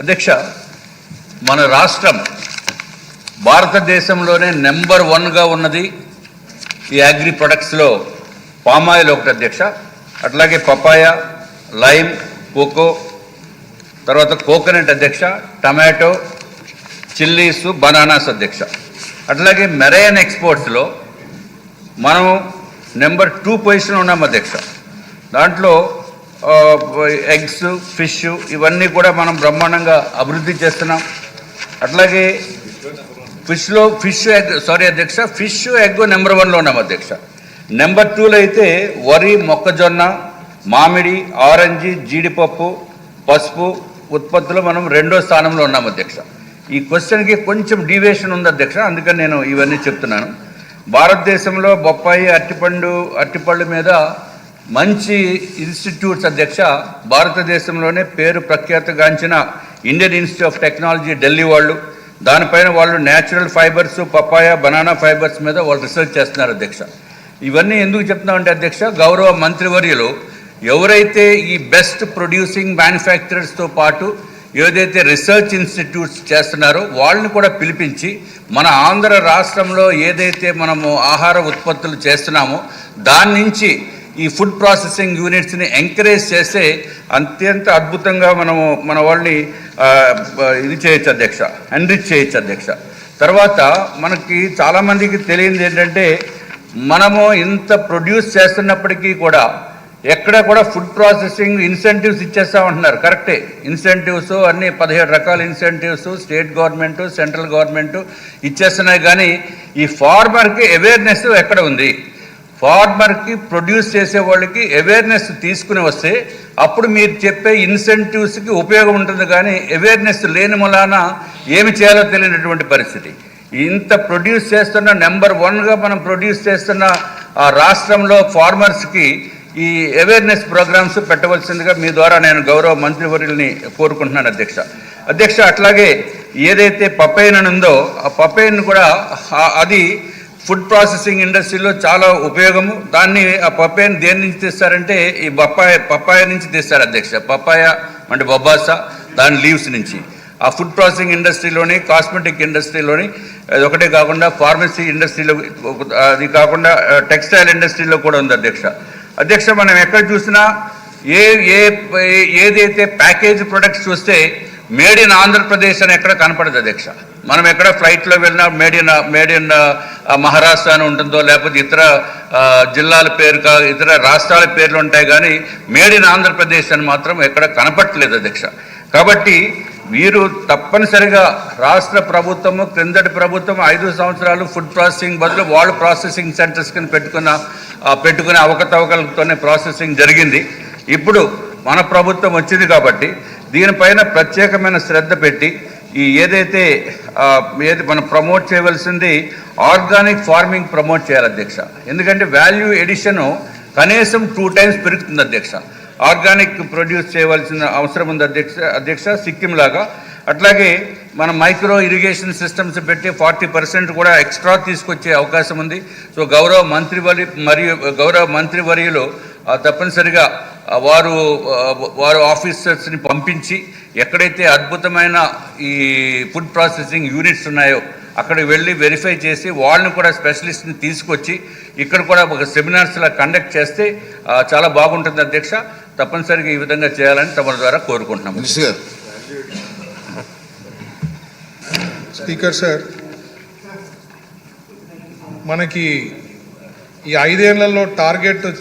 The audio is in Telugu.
అధ్యక్ష మన రాష్ట్రం భారతదేశంలోనే నెంబర్ వన్గా ఉన్నది ఈ అగ్రి ప్రొడక్ట్స్లో. పామాయిల్ ఒకటి అధ్యక్ష అట్లాగే పపాయ లైమ్ కోకో తర్వాత కోకోనట్ అధ్యక్ష టమాటో చిల్లీస్ బనానాస్ అధ్యక్ష. అట్లాగే మెరైన్ ఎక్స్పోర్ట్స్లో మనం నెంబర్ టూ పొజిషన్ ఉన్నాం అధ్యక్ష. దాంట్లో ఎగ్స్ ఫిష్ ఇవన్నీ కూడా మనం బ్రహ్మాండంగా అభివృద్ధి చేస్తున్నాం. అట్లాగే ఫిష్లో ఫిష్ ఎగ్ సారీ అధ్యక్ష ఫిష్ ఎగ్ నెంబర్ వన్లో ఉన్నాం అధ్యక్ష. నెంబర్ టూలో అయితే వరి మొక్కజొన్న మామిడి ఆరెంజ్ జీడిపప్పు పసుపు ఉత్పత్తులు మనం రెండో స్థానంలో ఉన్నాం అధ్యక్ష. ఈ క్వశ్చన్కి కొంచెం డీవియేషన్ ఉంది అధ్యక్ష అందుకని నేను ఇవన్నీ చెప్తున్నాను. భారతదేశంలో బొప్పాయి అరటిపండు అరటిపళ్ళు మీద మంచి ఇన్స్టిట్యూట్స్ అధ్యక్ష భారతదేశంలోనే పేరు ప్రఖ్యాతగాంచిన Indian Institute of Technology Delhi వాళ్ళు. దానిపైన వాళ్ళు natural fibres papaya banana fibres మీద వాళ్ళు రీసెర్చ్ చేస్తున్నారు అధ్యక్ష. ఇవన్నీ ఎందుకు చెప్తున్నామంటే అధ్యక్ష గౌరవ మంత్రివర్యులు ఎవరైతే ఈ బెస్ట్ ప్రొడ్యూసింగ్ మ్యానుఫ్యాక్చరర్స్తో పాటు ఏదైతే రీసెర్చ్ ఇన్స్టిట్యూట్స్ చేస్తున్నారో వాళ్ళని కూడా పిలిపించి మన ఆంధ్ర రాష్ట్రంలో ఏదైతే మనము ఆహార ఉత్పత్తులు చేస్తున్నామో దాని నుంచి ఈ ఫుడ్ ప్రాసెసింగ్ యూనిట్స్ని ఎంకరేజ్ చేస్తే అత్యంత అద్భుతంగా మనము మన వాళ్ళని ఇది చేయొచ్చు అధ్యక్ష ఎన్రిచ్ చేయొచ్చు అధ్యక్ష. తర్వాత మనకి చాలామందికి తెలియంది ఏంటంటే మనము ఇంత ప్రొడ్యూస్ చేస్తున్నప్పటికీ కూడా ఎక్కడ కూడా ఫుడ్ ప్రాసెసింగ్ ఇన్సెంటివ్స్ ఇచ్చేస్తామంటున్నారు కరెక్టే ఇన్సెంటివ్స్ అన్ని పదిహేడు రకాల incentives state government central government ఇచ్చేస్తున్నాయి. కానీ ఈ ఫార్మర్కి అవేర్నెస్ ఎక్కడ ఉంది? ఫార్మర్కి ప్రొడ్యూస్ చేసే వాళ్ళకి అవేర్నెస్ తీసుకుని వస్తే అప్పుడు మీరు చెప్పే ఇన్సెంటివ్స్కి ఉపయోగం ఉంటుంది కానీ అవేర్నెస్ లేని మూలాన ఏమి చేయాలో తెలియనటువంటి పరిస్థితి. ఇంత ప్రొడ్యూస్ చేస్తున్న నెంబర్ వన్గా మనం ప్రొడ్యూస్ చేస్తున్న ఆ రాష్ట్రంలో ఫార్మర్స్కి ఈ అవేర్నెస్ ప్రోగ్రామ్స్ పెట్టవలసిందిగా మీ ద్వారా నేను గౌరవ మంత్రివర్యుల్ని కోరుకుంటున్నాను అధ్యక్ష. అధ్యక్ష అట్లాగే ఏదైతే పపైన్ ఉందో ఆ పపైన్ కూడా అది ఫుడ్ ప్రాసెసింగ్ ఇండస్ట్రీలో చాలా ఉపయోగము. దాన్ని ఆ పప్పాయని దేని నుంచి తీస్తారంటే ఈ బొప్పాయ పప్పాయ నుంచి తీస్తారు అధ్యక్ష. పప్పాయ అంటే బొబ్బాస దాని లీవ్స్ నుంచి. ఆ ఫుడ్ ప్రాసెసింగ్ ఇండస్ట్రీలోని కాస్మెటిక్ ఇండస్ట్రీలోని అది ఒకటే కాకుండా ఫార్మసీ ఇండస్ట్రీలో అది కాకుండా టెక్స్టైల్ ఇండస్ట్రీలో కూడా ఉంది అధ్యక్ష. అధ్యక్ష మనం ఎక్కడ చూసినా ఏ ఏ ఏదైతే ప్యాకేజ్ ప్రొడక్ట్స్ చూస్తే మేడ్ ఇన్ ఆంధ్రప్రదేశ్ అని ఎక్కడ కనపడదు అధ్యక్ష. మనం ఎక్కడ ఫ్లైట్లో వెళ్ళినా made in made in Maharashtra అని ఉంటుందో లేకపోతే ఇతర జిల్లాల పేరు కా ఇతర రాష్ట్రాల పేర్లు ఉంటాయి కానీ మేడ్ ఇన్ ఆంధ్రప్రదేశ్ అని మాత్రం ఎక్కడ కనపట్లేదు అధ్యక్ష. కాబట్టి వీరు తప్పనిసరిగా రాష్ట్ర ప్రభుత్వము క్రిందటి ప్రభుత్వం ఐదు సంవత్సరాలు ఫుడ్ ప్రాసెసింగ్ బదులు వాళ్ళు ప్రాసెసింగ్ సెంటర్స్ కింద పెట్టుకున్న పెట్టుకునే అవకతవకలతోనే ప్రాసెసింగ్ జరిగింది. ఇప్పుడు మన ప్రభుత్వం వచ్చింది కాబట్టి దీనిపైన ప్రత్యేకమైన శ్రద్ధ పెట్టి ఈ ఏదైతే ఏది మనం ప్రమోట్ చేయవలసింది ఆర్గానిక్ ఫార్మింగ్ ప్రమోట్ చేయాలి అధ్యక్ష. ఎందుకంటే వాల్యూ ఎడిషను కనీసం టూ టైమ్స్ పెరుగుతుంది అధ్యక్ష. ఆర్గానిక్ ప్రొడ్యూస్ చేయవలసిన అవసరం ఉంది అధ్యక్ష అధ్యక్ష సిక్కిం లాగా. అట్లాగే మన మైక్రో ఇరిగేషన్ సిస్టమ్స్ పెట్టి ఫార్టీ పర్సెంట్ కూడా ఎక్స్ట్రా తీసుకొచ్చే అవకాశం ఉంది. సో గౌరవ మంత్రివర్య మరియు గౌరవ మంత్రివర్యులు తప్పనిసరిగా వారు వారు ఆఫీసర్స్ని పంపించి ఎక్కడైతే అద్భుతమైన ఈ ఫుడ్ ప్రాసెసింగ్ యూనిట్స్ ఉన్నాయో అక్కడికి వెళ్ళి వెరిఫై చేసి వాళ్ళని కూడా స్పెషలిస్ట్ని తీసుకొచ్చి ఇక్కడ కూడా ఒక సెమినార్స్ లా కండక్ట్ చేస్తే చాలా బాగుంటుంది అధ్యక్ష. తప్పనిసరిగా ఈ విధంగా చేయాలని తమ ద్వారా కోరుకుంటున్నాం స్పీకర్ సార్ మనకి ఈ ఐదేళ్ళలో టార్గెట్